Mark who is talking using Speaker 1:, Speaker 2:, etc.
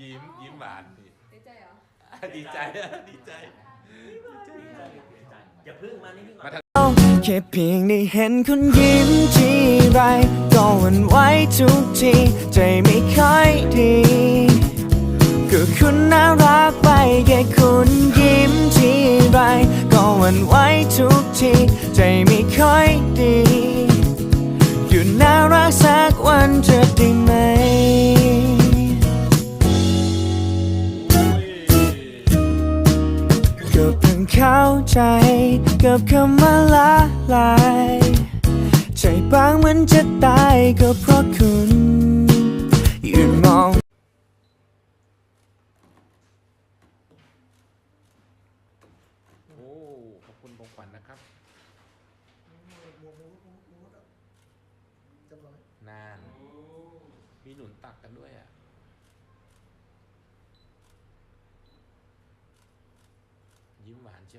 Speaker 1: ยิ้มยิ้มหวานพี่
Speaker 2: ดีใจเหรอ
Speaker 1: ดีใจดีใจ
Speaker 3: อย่าพึ่งมานี่ก่อน
Speaker 1: มาทาง
Speaker 4: แค่เพียงได้เห็นคุณยิ้มทีไรก็หวันไหวทุกที ใจไม่ค่อยดีก็คุณน่ารักไปแค่คุณยิ้มทีไรก็หวันไหวทุกที ใจไม่ค่อยดีหยุดน่ารักสักวันจะได้ไหม เข้าใจกับคำว่าละลายใจบางเหมันจะตายก็เพราะคุณยืนมอง
Speaker 1: โอ้ ขอบคุณของขวัญนะครับนาน มีหนุนตักกันด้วยอะ 经完教